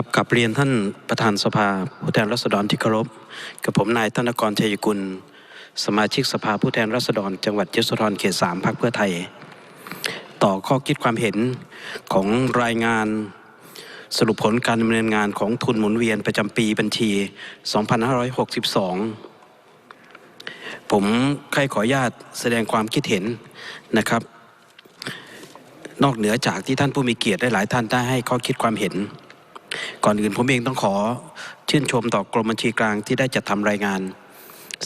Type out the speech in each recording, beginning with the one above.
ครับกับเรียนท่านประธานสภาผู้แทนราษฎรที่เคารพกับผมนายธนกรชัยกุล สมาชิกสภาผู้แทนราษฎร จังหวัดยโสธรเขตสามพรรคเพื่อไทย ต่อข้อคิดความเห็นของรายงานสรุปผลการดำเนินงานของทุนหมุนเวียนประจำปีบัญชี 2562 ผมใครขออนุญาตแสดงความคิดเห็นนะครับ นอกเหนือจากที่ท่านผู้มีเกียรติหลายท่านได้ให้ข้อคิดความเห็น ก่อนอื่นผมเองต้องขอชื่นชมต่อกรมบัญชีกลางที่ได้จัดทำรายงาน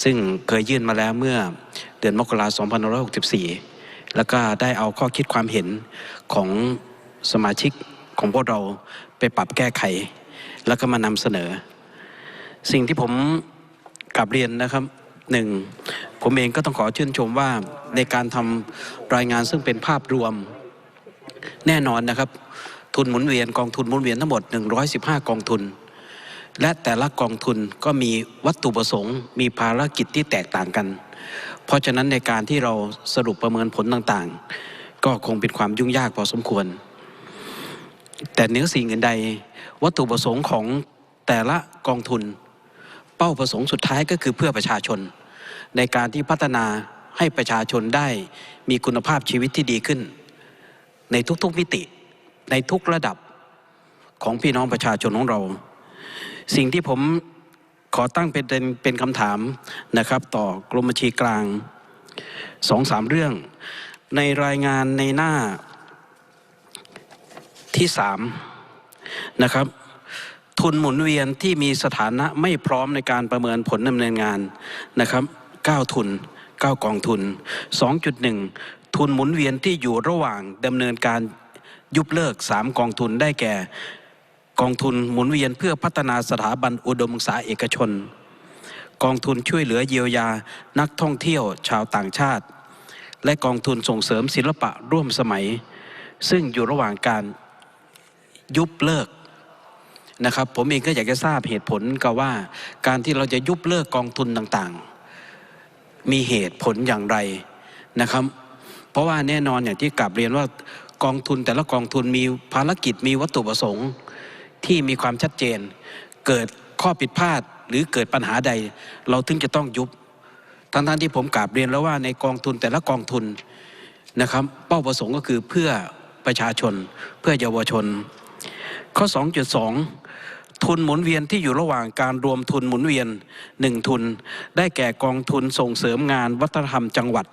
ซึ่งเคยยื่นมาแล้วเมื่อเดือนมกราคม2564 แล้วก็ได้เอาข้อคิดความเห็นของสมาชิกของพวกเราไปปรับแก้ไข แล้วก็มานำเสนอ สิ่งที่ผมกลับเรียนนะครับหนึ่งผมเองก็ต้องขอชื่นชมว่าในการทำรายงานซึ่งเป็นภาพรวมแน่นอนนะครับ ทุนหมุนเวียนกองทุนหมุนเวียนทั้งหมด 115 กองทุน และแต่ละกองทุนก็มีวัตถุประสงค์ มีภารกิจที่แตกต่างกัน เพราะฉะนั้นในการที่เราสรุปประเมินผลต่างๆ ก็คงเป็นความยุ่งยากพอสมควร แต่เนื้อสิ่งอื่นใด วัตถุประสงค์ของแต่ละกองทุน เป้าประสงค์สุดท้ายก็คือเพื่อประชาชน ในการที่พัฒนาให้ประชาชนได้มีคุณภาพชีวิตที่ดีขึ้น ในทุกๆมิติ ในทุกระดับของพี่น้องประชาชนของเรา สิ่งที่ผมขอตั้งเป็นเป็นคำถามนะครับ ต่อกรมบัญชีกลางสองสามเรื่อง ในรายงานในหน้าที่สามนะครับ ทุนหมุนเวียนที่มีสถานะไม่พร้อมในการประเมินผลดำเนินงานนะครับ9ทุน 9 กองทุน 2.1 ทุนหมุนเวียนที่อยู่ระหว่างดำเนินการ ยุบเลิก 3 กองทุนได้แก่ กองทุนหมุนเวียนเพื่อพัฒนาสถาบันอุดมศึกษาเอกชน กองทุนช่วยเหลือเยียวยานักท่องเที่ยวชาวต่างชาติ และกองทุนส่งเสริมศิลปะร่วมสมัย ซึ่งอยู่ระหว่างการยุบเลิกนะครับผมเองก็อยากจะทราบเหตุผลก็ว่า การที่เราจะยุบเลิกกองทุนต่างๆ มีเหตุผลอย่างไรนะครับ เพราะว่าแน่นอนอย่างที่กลับเรียนว่า กองทุนแต่ละกองทุนมีภารกิจมีวัตถุประสงค์ที่มีความชัดเจน เกิดข้อผิดพลาดหรือเกิดปัญหาใด เราถึงจะต้องยุบทั้งๆที่ผมกลับเรียนแล้วว่าในกองทุนแต่ละกองทุนนะครับ เป้าประสงค์ก็คือเพื่อประชาชน เพื่อเยาวชน ข้อ 2.2 ทุนหมุนเวียนที่อยู่ระหว่างการรวมทุนหมุนเวียน 1 ทุน ได้แก่กองทุนส่งเสริมงานวัฒนธรรมจังหวัด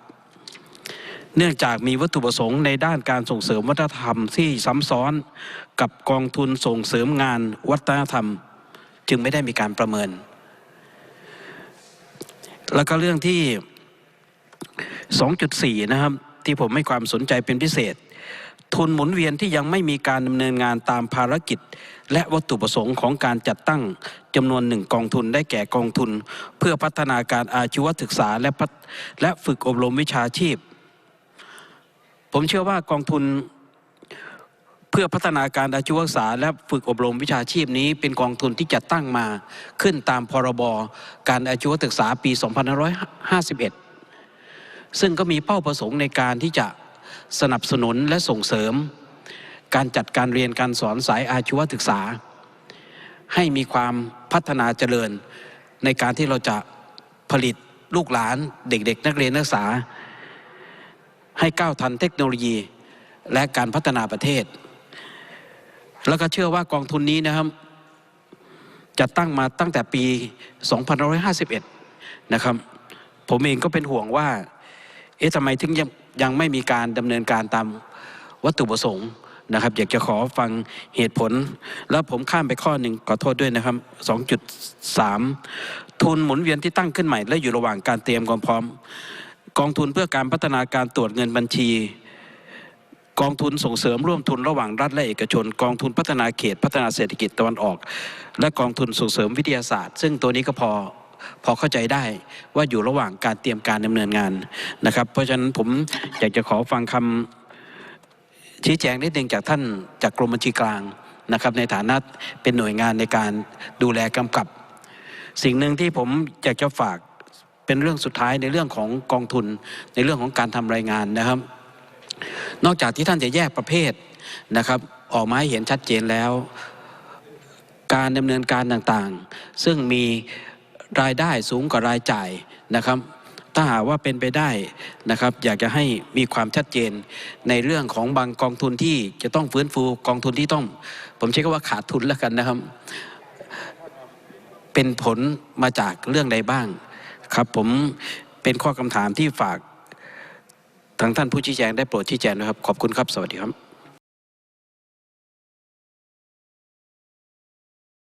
เนื่องจากมีวัตถุประสงค์ในด้านการส่งเสริมวัฒนธรรมที่ซ้ำซ้อนกับกองทุนส่งเสริมงานวัฒนธรรม จึงไม่ได้มีการประเมิน แล้วก็เรื่องที่ 2.4 นะครับ ที่ผมให้ความสนใจเป็นพิเศษ ทุนหมุนเวียนที่ยังไม่มีการดำเนินงานตามภารกิจ และวัตถุประสงค์ของการจัดตั้งจำนวนหนึ่งกองทุนได้แก่กองทุน เพื่อพัฒนาการอาชีวศึกษาและและฝึกอบรมวิชาชีพ ผมเชื่อว่ากองทุนเพื่อพัฒนาการอาชีวศึกษา และฝึกอบรมวิชาชีพนี้ เป็นกองทุนที่จัดตั้งมาขึ้นตามพรบการอาชีวศึกษาปี 2551 ซึ่งก็มีเป้าประสงค์ในการที่จะสนับสนุนและส่งเสริม การจัดการเรียนการสอนสายอาชีวศึกษา ให้มีความพัฒนาเจริญในการที่เราจะผลิตลูกหลานเด็ก ๆ นักเรียนนักศึกษา ให้ก้าวทันเทคโนโลยี และการพัฒนาประเทศ แล้วก็เชื่อว่ากองทุนนี้นะครับจะตั้งมาตั้งแต่ปี 2551 นะครับ ผมเองก็เป็นห่วงว่า เอ๊ะทำไมถึงยังยังไม่มีการดำเนินการตามวัตถุประสงค์นะครับ อยากจะขอฟังเหตุผล แล้วผมข้ามไปข้อหนึ่งขอโทษด้วยนะครับ 2.3 ทุนหมุนเวียนที่ตั้งขึ้นใหม่ และอยู่ระหว่างการเตรียมความพร้อม กองทุนเพื่อการพัฒนาการตรวจเงินบัญชี กองทุนส่งเสริมร่วมทุนระหว่างรัฐและเอกชน กองทุนพัฒนาเขตพัฒนาเศรษฐกิจตะวันออก และกองทุนส่งเสริมวิทยาศาสตร์ ซึ่งตัวนี้ก็พอพอเข้าใจได้ว่าอยู่ระหว่างการเตรียมการดำเนินงานนะครับ เพราะฉะนั้นผมอยากจะขอฟังคำชี้แจงนิดนึงจากท่านจากกรมบัญชีกลางนะครับ ในฐานะเป็นหน่วยงานในการดูแลกำกับ สิ่งหนึ่งที่ผมอยากจะฝาก เป็นเรื่องสุดท้ายในเรื่องของกองทุน ในเรื่องของการทำรายงานนะครับ นอกจากที่ท่านจะแยกประเภทนะครับ ออกมาให้เห็นชัดเจนแล้ว การดำเนินการต่างๆ ซึ่งมีรายได้สูงกว่ารายจ่ายนะครับ ถ้าหากว่าเป็นไปได้นะครับ อยากจะให้มีความชัดเจนในเรื่องของบางกองทุนที่จะต้องฟื้นฟูกองทุนที่ต้อง ผมใช้คำว่าขาดทุนแล้วกันนะครับ เป็นผลมาจากเรื่องใดบ้าง ครับผมเป็นข้อคำถามที่ฝากทางท่านผู้ชี้แจงได้โปรดชี้แจงนะครับ ขอบคุณครับ สวัสดีครับ